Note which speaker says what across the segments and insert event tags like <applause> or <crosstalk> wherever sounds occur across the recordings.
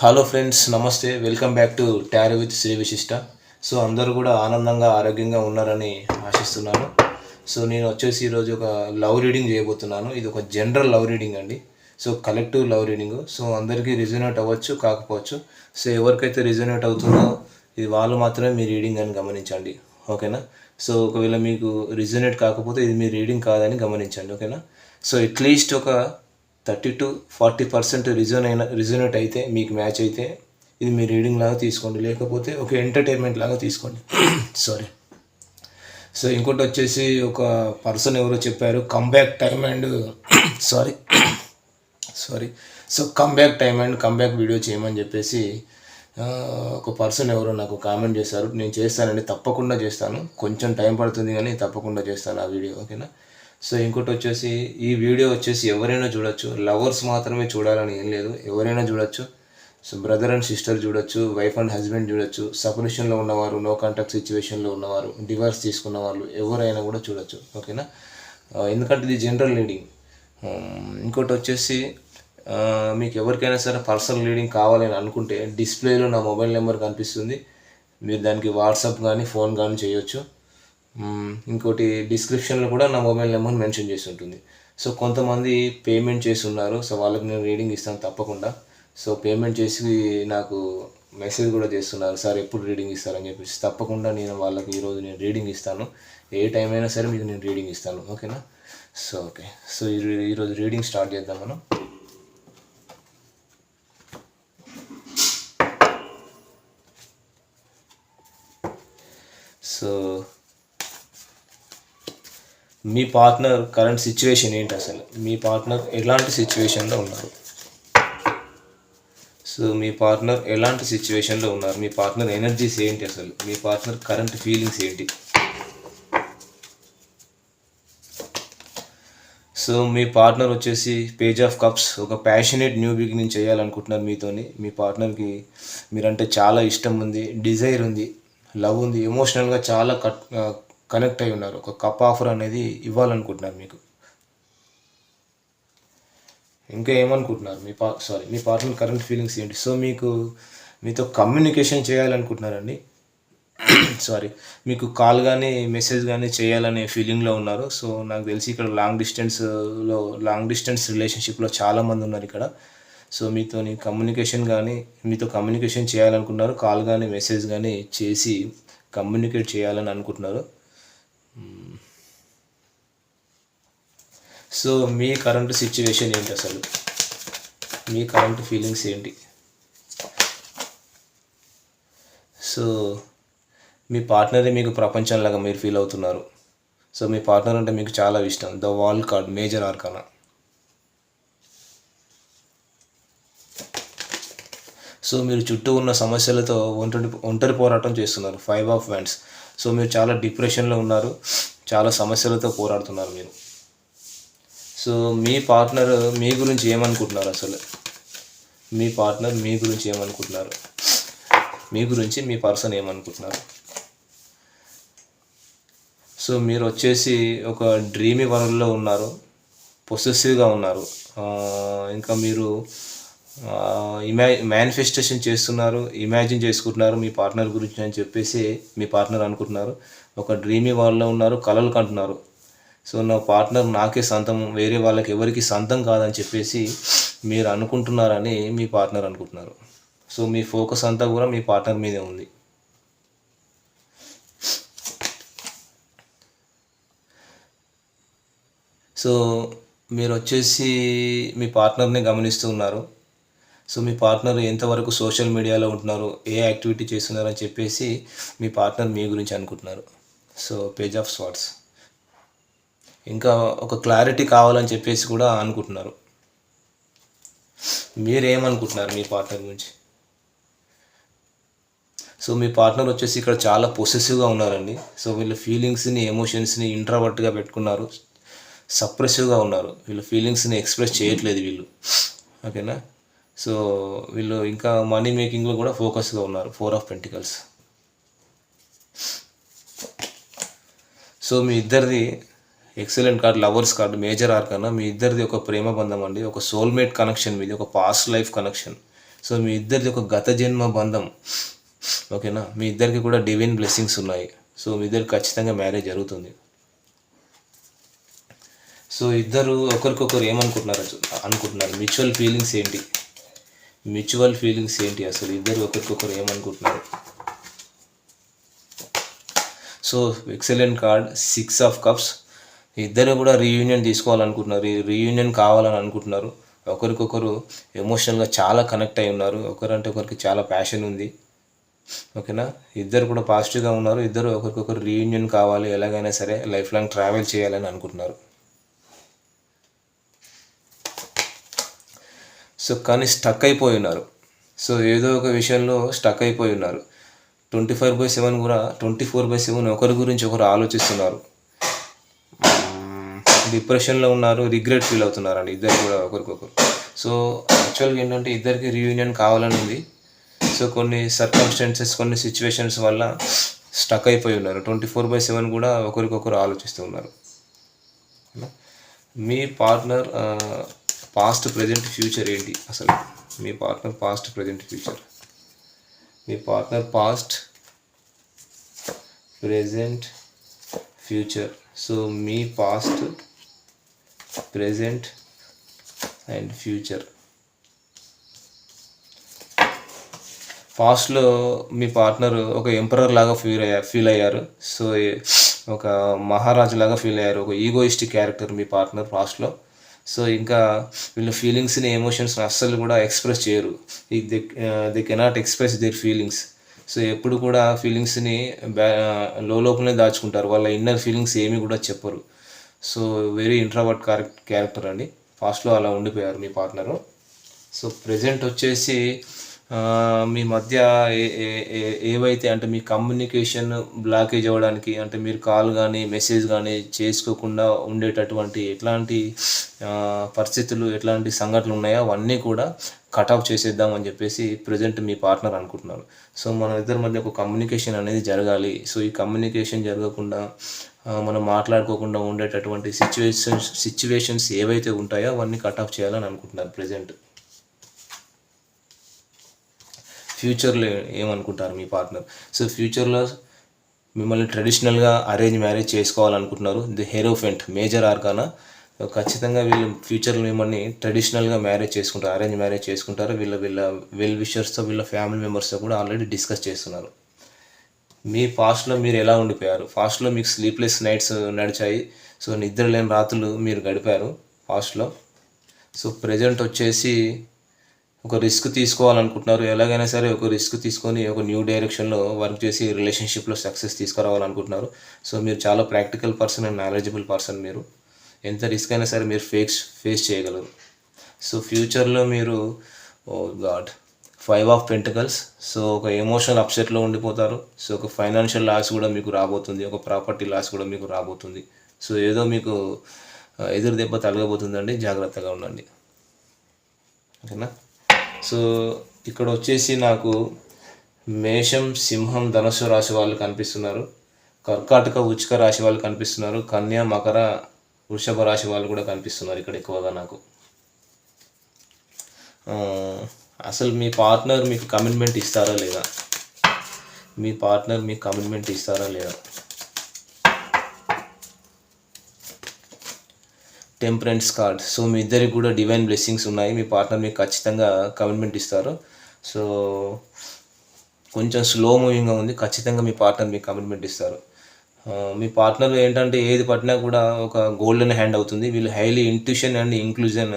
Speaker 1: Hello friends నమస్తే. Welcome back to tarot with Shri Vishishta so అందరూ కూడా ఆనందంగా ఆరోగ్యంగా ఉన్నారని ఆశిస్తున్నాను. సో నేను వచ్చేసి ఈరోజు ఒక లవ్ రీడింగ్ చేయబోతున్నాను. ఇది ఒక జనరల్ లవ్ రీడింగ్ అండి. So collective love reading so అందరికీ రిజనేట్ అవ్వచ్చు కాకపోవచ్చు. సో ఎవరికైతే రిజనేట్ అవుతుందో ఇది వాళ్ళు మాత్రమే మీ రీడింగ్ అని గమనించండి. ఓకేనా? సో ఒకవేళ మీకు రిజనేట్ కాకపోతే ఇది మీ రీడింగ్ కాదని గమనించండి. ఓకేనా? సో అట్లీస్ట్ ఒక థర్టీ టు ఫార్టీ పర్సెంట్ రిజన్ అయిన రిజనేట్ అయితే మీకు మ్యాచ్ అయితే ఇది మీ రీడింగ్ లాగా తీసుకోండి. లేకపోతే ఒక ఎంటర్టైన్మెంట్ లాగా తీసుకోండి. <clears throat> సారీ సో ఇంకోటి వచ్చేసి ఒక పర్సన్ ఎవరో చెప్పారు comeback time and sorry sorry so comeback time and comeback video చేయమని చెప్పేసి ఒక పర్సన్ ఎవరో నాకు కామెంట్ చేశారు. నేను చేస్తానండి తప్పకుండా చేస్తాను. కొంచెం టైం పడుతుంది కానీ తప్పకుండా చేస్తాను ఆ వీడియో ఓకేనా? సో ఇంకోటి వచ్చేసి ఈ వీడియో వచ్చేసి ఎవరైనా చూడొచ్చు. లవర్స్ మాత్రమే చూడాలని ఏం లేదు. ఎవరైనా చూడొచ్చు. సో బ్రదర్ అండ్ సిస్టర్ చూడొచ్చు. వైఫ్ అండ్ హస్బెండ్ చూడొచ్చు. సపరేషన్లో ఉన్నవారు నో కాంటాక్ట్ సిచ్యువేషన్లో ఉన్నవారు డివర్స్ తీసుకున్న వాళ్ళు ఎవరైనా కూడా చూడొచ్చు. ఓకేనా? ఎందుకంటే ఇది జనరల్ రీడింగ్ ఇంకోటి వచ్చేసి మీకు ఎవరికైనా సరే పర్సనల్ రీడింగ్ కావాలని అనుకుంటే డిస్ప్లేలో నా మొబైల్ నెంబర్ కనిపిస్తుంది. మీరు దానికి వాట్సాప్ కానీ ఫోన్ కానీ చేయొచ్చు. ఇంకోటి డిస్క్రిప్షన్లో కూడా నా మొబైల్ నెంబర్ మెన్షన్ చేసి ఉంటుంది. సో కొంతమంది పేమెంట్ చేసి ఉన్నారు. సో వాళ్ళకి నేను రీడింగ్ ఇస్తాను తప్పకుండా. సో పేమెంట్ చేసి నాకు మెసేజ్ కూడా చేస్తున్నారు. సార్ ఎప్పుడు రీడింగ్ ఇస్తారని చెప్పేసి. తప్పకుండా నేను వాళ్ళకి ఈరోజు నేను రీడింగ్ ఇస్తాను. ఏ టైం అయినా సరే మీకు నేను రీడింగ్ ఇస్తాను. ఓకేనా సో ఓకే సో ఈ- ఈరోజు రీడింగ్ స్టార్ట్ చేద్దాం మనం. సో మీ పార్ట్నర్ కరెంట్ సిచ్యువేషన్ ఏంటి అసలు? మీ పార్ట్నర్ ఎలాంటి సిచ్యువేషన్లో ఉన్నారు? సో మీ పార్ట్నర్ ఎలాంటి సిచ్యువేషన్లో ఉన్నారు? మీ పార్ట్నర్ ఎనర్జీస్ ఏంటి అసలు? మీ పార్ట్నర్ కరెంట్ ఫీలింగ్స్ ఏంటి? సో మీ పార్ట్నర్ వచ్చేసి పేజ్ ఆఫ్ కప్స్ ఒక ప్యాషనేట్ న్యూ బిగినింగ్ చేయాలనుకుంటున్నారు మీతోని. మీ పార్ట్నర్కి మీరంటే చాలా ఇష్టం ఉంది డిజైర్ ఉంది లవ్ ఉంది ఎమోషనల్గా చాలా కట్ కనెక్ట్ అయి ఉన్నారు. ఒక కప్ ఆఫర్ అనేది ఇవ్వాలనుకుంటున్నారు మీకు. ఇంకా ఏమనుకుంటున్నారు? మీ పా సారీ మీ పార్ట్నర్ కరెంట్ ఫీలింగ్స్ ఏంటి? సో మీకు మీతో కమ్యూనికేషన్ చేయాలనుకుంటున్నారండి? <clears throat> సారీ మీకు కాల్ కానీ మెసేజ్ కానీ చేయాలనే ఫీలింగ్లో ఉన్నారు. సో నాకు తెలిసి ఇక్కడ లాంగ్ డిస్టెన్స్లో లాంగ్ డిస్టెన్స్ రిలేషన్షిప్లో చాలామంది ఉన్నారు ఇక్కడ. సో మీతో కమ్యూనికేషన్ కానీ మీతో కమ్యూనికేషన్ చేయాలనుకున్నారు. కాల్ కానీ మెసేజ్ కానీ చేసి కమ్యూనికేట్ చేయాలని అనుకుంటున్నారు. సో మీ కరెంట్ సిచ్యువేషన్ ఏంటి అసలు? మీ కరెంట్ ఫీలింగ్స్ ఏంటి? సో మీ పార్ట్నరే మీకు ప్రపంచంలాగా మీరు ఫీల్ అవుతున్నారు? సో మీ పార్ట్నర్ అంటే మీకు చాలా ఇష్టం. The wall card major arcana so మీరు చుట్టూ ఉన్న సమస్యలతో ఒంటరి ఒంటరి పోరాటం చేస్తున్నారు. ఫైవ్ ఆఫ్ వ్యాండ్స్ సో మీరు చాలా డిప్రెషన్లో ఉన్నారు. చాలా సమస్యలతో పోరాడుతున్నారు మీరు. సో మీ పార్ట్నర్ మీ గురించి ఏమనుకుంటున్నారు అసలు? మీ పార్ట్నర్ మీ గురించి ఏమనుకుంటున్నారు? మీ గురించి మీ పర్సన్ ఏమనుకుంటున్నారు? సో మీరు వచ్చేసి ఒక డ్రీమీ వరల్డ్లో ఉన్నారు. పొసెసివ్గా ఉన్నారు. ఇంకా మీరు ఇమా మేనిఫెస్టేషన్ చేస్తున్నారు ఇమాజిన్ చేసుకుంటున్నారు మీ పార్ట్నర్ గురించి అని చెప్పేసి మీ పార్ట్నర్ అనుకుంటున్నారు. ఒక డ్రీమీ వాళ్ళలో ఉన్నారు కలలు కంటున్నారు. సో నా పార్ట్నర్ నాకే సొంతం వేరే వాళ్ళకి ఎవరికి సొంతం కాదని చెప్పేసి మీరు అనుకుంటున్నారని మీ పార్ట్నర్ అనుకుంటున్నారు. సో మీ ఫోకస్ అంతా కూడా మీ పార్ట్నర్ మీదే ఉంది. సో మీరు వచ్చేసి మీ పార్ట్నర్ని గమనిస్తూ ఉన్నారు. సో మీ పార్ట్నర్ ఎంతవరకు సోషల్ మీడియాలో ఉంటున్నారు ఏ యాక్టివిటీ చేస్తున్నారు అని చెప్పేసి మీ పార్ట్నర్ మీ గురించి అనుకుంటున్నారు. సో పేజ్ ఆఫ్ స్వాట్స్ ఇంకా ఒక క్లారిటీ కావాలని చెప్పేసి కూడా అనుకుంటున్నారు. మీరేమనుకుంటున్నారు మీ పార్ట్నర్ గురించి? సో మీ పార్ట్నర్ వచ్చేసి ఇక్కడ చాలా పొసెసివ్గా ఉన్నారండి. సో వీళ్ళ ఫీలింగ్స్ని ఎమోషన్స్ని ఇంట్రావర్ట్గా పెట్టుకున్నారు. సప్రెసివ్గా ఉన్నారు. వీళ్ళ ఫీలింగ్స్ని ఎక్స్ప్రెస్ చేయట్లేదు వీళ్ళు. ఓకేనా? సో వీళ్ళు ఇంకా మనీ మేకింగ్లో కూడా ఫోకస్గా ఉన్నారు. ఫోర్ ఆఫ్ పెంటికల్స్ సో మీ ఇద్దరిది excellent card lovers card major are కన్నా మీ ఇద్దరిది ఒక ప్రేమ బంధం అండి. ఒక సోల్మేట్ కనెక్షన్ మీది ఒక పాస్ట్ లైఫ్ కనెక్షన్ సో మీ ఇద్దరిది ఒక గత జన్మ బంధం. ఓకేనా? మీ ఇద్దరికి కూడా డివైన్ బ్లెస్సింగ్స్ ఉన్నాయి. సో మీ ఇద్దరికి ఖచ్చితంగా మ్యారేజ్ జరుగుతుంది. సో ఇద్దరు ఒకరికొకరు ఏమనుకుంటున్నారు అనుకుంటున్నారు. మ్యూచువల్ ఫీలింగ్స్ ఏంటి? మ్యూచువల్ ఫీలింగ్స్ ఏంటి అసలు? ఇద్దరు ఒకరికొకరు ఏమనుకుంటున్నారు? So excellent card six of cups. ఇద్దరు కూడా రీయూనియన్ తీసుకోవాలనుకుంటున్నారు. రీయూనియన్ కావాలని అనుకుంటున్నారు. ఒకరికొకరు ఎమోషనల్గా చాలా కనెక్ట్ అయి ఉన్నారు. ఒకరంటే ఒకరికి చాలా ప్యాషన్ ఉంది. ఓకేనా? ఇద్దరు కూడా పాజిటివ్గా ఉన్నారు. ఇద్దరు ఒకరికొకరు రీయూనియన్ కావాలి. ఎలాగైనా సరే లైఫ్ లాంగ్ ట్రావెల్ చేయాలని అనుకుంటున్నారు. సో కానీ స్టక్ అయిపోయి ఉన్నారు. సో ఏదో ఒక విషయంలో స్టక్ అయిపోయి ఉన్నారు. ట్వంటీ ఫైవ్ బై సెవెన్ కూడా ట్వంటీ ఫోర్ బై సెవెన్ ఒకరి గురించి ఒకరు ఆలోచిస్తున్నారు. డిప్రెషన్లో ఉన్నారు రిగ్రెట్ ఫీల్ అవుతున్నారు అండి ఇద్దరు కూడా ఒకరికొకరు. సో యాక్చువల్గా ఏంటంటే ఇద్దరికి రీయూనియన్ కావాలని ఉంది. సో కొన్ని సర్కమ్స్టెన్సెస్ కొన్ని సిచ్యువేషన్స్ వల్ల స్టక్ అయిపోయి ఉన్నారు. ట్వంటీ ఫోర్ బై సెవెన్ కూడా ఒకరికొకరు ఆలోచిస్తూ ఉన్నారు. మీ పార్ట్నర్ పాస్ట్ ప్రజెంట్ ఫ్యూచర్ ఏంటి? అసలు మీ partner past present future me partner past present future so me past present and future పాస్ట్లో మీ పార్ట్నర్ ఒక ఎంపరర్ లాగా ఫీల్ అయ్యారు ఫీల్ అయ్యారు. సో ఒక మహారాజు లాగా ఫీల్ అయ్యారు. ఒక ఈగోయిస్టిక్ క్యారెక్టర్ మీ పార్ట్నర్ పాస్ట్లో సో ఇంకా వీళ్ళ ఫీలింగ్స్ని ఎమోషన్స్ని అస్సలు కూడా ఎక్స్ప్రెస్ చేయరు. They they cannot express their feelings so ఎప్పుడు కూడా ఫీలింగ్స్ని బ్యా లోపలనే దాచుకుంటారు. వాళ్ళ ఇన్నర్ ఫీలింగ్స్ ఏమీ కూడా చెప్పరు. సో వెరీ ఇంట్రావర్ట్ క్యారెక్టర్ అండి. ఫాస్ట్లో అలా ఉండిపోయారు మీ పార్ట్నరు సో ప్రజెంట్ వచ్చేసి మీ మధ్య ఏవైతే అంటే మీ కమ్యూనికేషన్ బ్లాకేజ్ అవ్వడానికి అంటే మీరు కాల్ కానీ మెసేజ్ కానీ చేసుకోకుండా ఉండేటటువంటి ఎట్లాంటి పరిస్థితులు ఎట్లాంటి సంఘటనలు ఉన్నాయో అవన్నీ కూడా కట్ ఆఫ్ చేసేద్దాం అని చెప్పేసి ప్రజెంట్ మీ పార్ట్నర్ అనుకుంటున్నారు సో మన ఇద్దరి మధ్య ఒక కమ్యూనికేషన్ అనేది జరగాలి. సో ఈ కమ్యూనికేషన్ జరగకుండా మనం మాట్లాడుకోకుండా ఉండేటటువంటి సిచ్యువేషన్స్ సిచ్యువేషన్స్ ఏవైతే ఉంటాయో అవన్నీ కట్ ఆఫ్ చేయాలని అనుకుంటున్నారు ప్రజెంట్ ఫ్యూచర్లో ఏమనుకుంటారు మీ పార్ట్నర్? సో ఫ్యూచర్లో మిమ్మల్ని ట్రెడిషనల్గా arrange marriage చేసుకోవాలనుకుంటున్నారు. The hierophant major arcana? ఖచ్చితంగా వీళ్ళు ఫ్యూచర్లో మిమ్మల్ని ట్రెడిషనల్గా మ్యారేజ్ చేసుకుంటారు అరేంజ్ మ్యారేజ్ చేసుకుంటారు. వీళ్ళ వీళ్ళ వెల్ విషర్స్తో వీళ్ళ ఫ్యామిలీ మెంబర్స్తో కూడా ఆల్రెడీ డిస్కస్ చేస్తున్నారు. మీ ఫాస్ట్లో మీరు ఎలా ఉండిపోయారు? ఫాస్ట్లో మీకు స్లీప్లెస్ నైట్స్ నడిచాయి. సో నిద్ర లేని రాత్రులు మీరు గడిపారు ఫాస్ట్లో. సో ప్రజెంట్ వచ్చేసి ఒక రిస్క్ తీసుకోవాలనుకుంటున్నారు. ఎలాగైనా సరే ఒక రిస్క్ తీసుకొని ఒక న్యూ డైరెక్షన్లో వర్క్ చేసి రిలేషన్షిప్లో సక్సెస్ తీసుకురావాలనుకుంటున్నారు. సో మీరు చాలా practical person and knowledgeable person మీరు. ఎంత రిస్క్ అయినా సరే మీరు ఫేస్ ఫేస్ చేయగలరు. సో ఫ్యూచర్లో మీరు ఓ god five of pentacles so ఒక ఎమోషనల్ అప్సెట్లో ఉండిపోతారు. సో ఒక ఫైనాన్షియల్ లాస్ కూడా మీకు రాబోతుంది. ఒక ప్రాపర్టీ లాస్ కూడా మీకు రాబోతుంది. సో ఏదో మీకు uh, ఎదురు దెబ్బ తలగబోతుందండి జాగ్రత్తగా ఉండండి. ఓకేనా? సో ఇక్కడ వచ్చేసి నాకు మేషం సింహం ధనుసు రాశి వాళ్ళు కనిపిస్తున్నారు. కర్కాటక ఉచిక రాశి వాళ్ళు కనిపిస్తున్నారు. కన్యా మకర వృషభ రాశి వాళ్ళు కూడా కనిపిస్తున్నారు ఇక్కడ ఎక్కువగా నాకు. అసలు మీ పార్ట్నర్ మీకు కమిట్మెంట్ ఇస్తారా లేదా? మీ పార్ట్నర్ మీకు కమిట్మెంట్ ఇస్తారా లేదా? టెంపరెన్స్ కార్డ్ సో మీ ఇద్దరికి కూడా డివైన్ బ్లెస్సింగ్స్ ఉన్నాయి. మీ పార్ట్నర్ మీకు ఖచ్చితంగా కమిట్మెంట్ ఇస్తారు. సో కొంచెం స్లో మూవింగ్గా ఉంది. ఖచ్చితంగా మీ పార్ట్నర్ మీకు కమిట్మెంట్ ఇస్తారు. మీ పార్ట్నర్ ఏంటంటే ఏది పట్టినా కూడా ఒక గోల్డెన్ హ్యాండ్ అవుతుంది. వీళ్ళు highly intuition and inclusion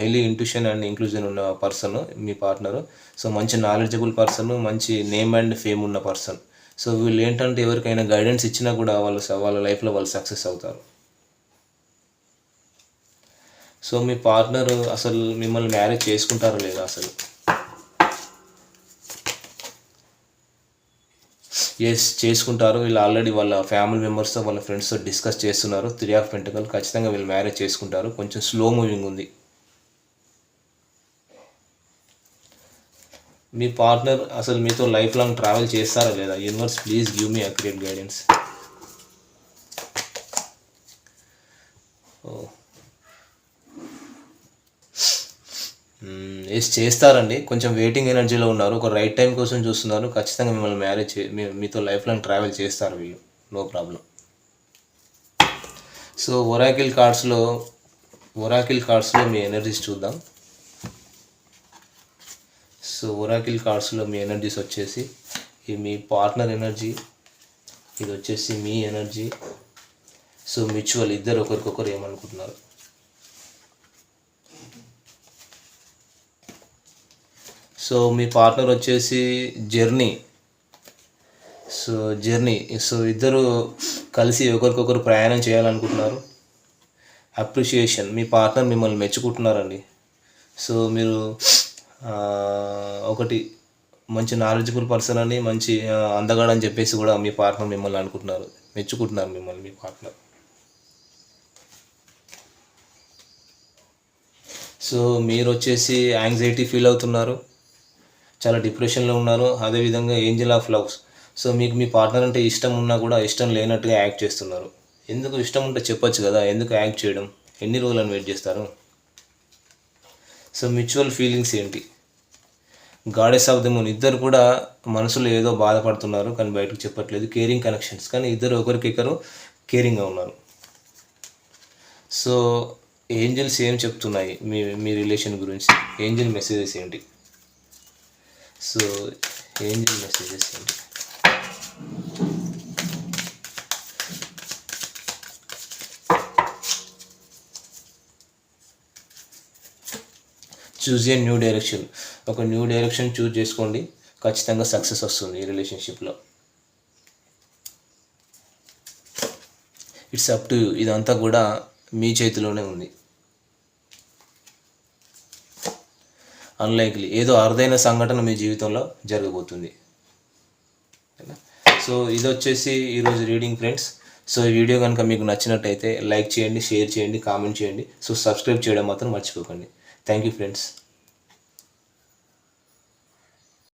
Speaker 1: highly intuition and inclusion ఉన్న పర్సన్ మీ పార్ట్నర్ సో మంచి నాలెడ్జబుల్ పర్సన్ మంచి నేమ్ అండ్ ఫేమ్ ఉన్న పర్సన్ సో వీళ్ళు ఏంటంటే ఎవరికైనా గైడెన్స్ ఇచ్చినా కూడా వాళ్ళు వాళ్ళ లైఫ్లో వాళ్ళు సక్సెస్ అవుతారు. సో మీ పార్ట్నర్ అసలు మిమ్మల్ని మ్యారేజ్ చేసుకుంటారా లేదా అసలు? ఎస్ చేసుకుంటారు. వీళ్ళు ఆల్రెడీ వాళ్ళ ఫ్యామిలీ మెంబర్స్తో వాళ్ళ ఫ్రెండ్స్తో డిస్కస్ చేస్తున్నారు. త్రీ ఆఫ్ పెంటకల్ ఖచ్చితంగా వీళ్ళు మ్యారేజ్ చేసుకుంటారు. కొంచెం స్లో మూవింగ్ ఉంది. మీ పార్ట్నర్ అసలు మీతో లైఫ్ లాంగ్ ట్రావెల్ చేస్తారా లేదా? Universe please give me accurate guidance వేసి చేస్తారండి. కొంచెం వెయిటింగ్ ఎనర్జీలో ఉన్నారు. ఒక రైట్ టైం కోసం చూస్తున్నారు. ఖచ్చితంగా మిమ్మల్ని మ్యారేజ్ చే మీతో లైఫ్ లాంగ్ ట్రావెల్ చేస్తారు వీళ్ళు. నో ప్రాబ్లం సో ఒరాకిల్ కార్డ్స్లో ఒరాకిల్ కార్డ్స్లో మీ ఎనర్జీస్ చూద్దాం. సో ఒరాకిల్ కార్డ్స్లో మీ ఎనర్జీస్ వచ్చేసి ఇది మీ పార్ట్నర్ ఎనర్జీ ఇది వచ్చేసి మీ ఎనర్జీ సో మ్యూచువల్ ఇద్దరు ఒకరికొకరు ఏమనుకుంటున్నారు? సో మీ పార్ట్నర్ వచ్చేసి జర్నీ. సో జర్నీ సో ఇద్దరు కలిసి ఒకరికొకరు ప్రయాణం చేయాలనుకుంటున్నారు. అప్రిషియేషన్ మీ పార్ట్నర్ మిమ్మల్ని మెచ్చుకుంటున్నారండి. సో మీరు ఒకటి మంచి నాలెడ్జబుల్ పర్సన్ అని మంచి అందగాడని చెప్పేసి కూడా మీ పార్ట్నర్ మిమ్మల్ని అనుకుంటున్నారు. మెచ్చుకుంటున్నారు మిమ్మల్ని మీ పార్ట్నర్. సో మీరు వచ్చేసి యాంగ్జైటీ ఫీల్ అవుతున్నారు. చాలా డిప్రెషన్లో ఉన్నారు అదేవిధంగా ఏంజల్ ఆఫ్ లవ్స్ సో మీకు మీ పార్ట్నర్ అంటే ఇష్టం ఉన్నా కూడా ఇష్టం లేనట్టుగా యాక్ట్ చేస్తున్నారు. ఎందుకు ఇష్టం ఉంటే చెప్పొచ్చు కదా ఎందుకు యాక్ట్ చేయడం? ఎన్ని రోజులను వెయిట్ చేస్తారు? సో మ్యూచువల్ ఫీలింగ్స్ ఏంటి? గాడెస్ ఆఫ్ ద మూన్ ఇద్దరు కూడా మనసులో ఏదో బాధపడుతున్నారు కానీ బయటకు చెప్పట్లేదు. కేరింగ్ కనెక్షన్స్ కానీ ఇద్దరు ఒకరికొకరు కేరింగ్గా ఉన్నారు. సో ఏంజల్స్ ఏం చెప్తున్నాయి మీ మీ రిలేషన్ గురించి? ఏంజల్ మెసేజెస్ ఏంటి? సో ఏంజిల్ మెసేజెస్ ఏంటి చూజ్ ఏ న్యూ డైరెక్షన్ ఒక న్యూ డైరెక్షన్ చూజ్ చేసుకోండి. ఖచ్చితంగా సక్సెస్ వస్తుంది ఈ రిలేషన్షిప్లో ఇట్స్ అప్ టు ఇదంతా కూడా మీ చేతిలోనే ఉంది. అన్లైక్లీ ఏదో అరుదైన సంఘటన మీ జీవితంలో జరగబోతుంది. సో ఇది వచ్చేసి ఈరోజు రీడింగ్ ఫ్రెండ్స్. సో ఈ వీడియో కనుక మీకు నచ్చినట్టయితే లైక్ చేయండి షేర్ చేయండి కామెంట్ చేయండి. సో సబ్స్క్రైబ్ చేయడం మాత్రం మర్చిపోకండి. Thank you friends.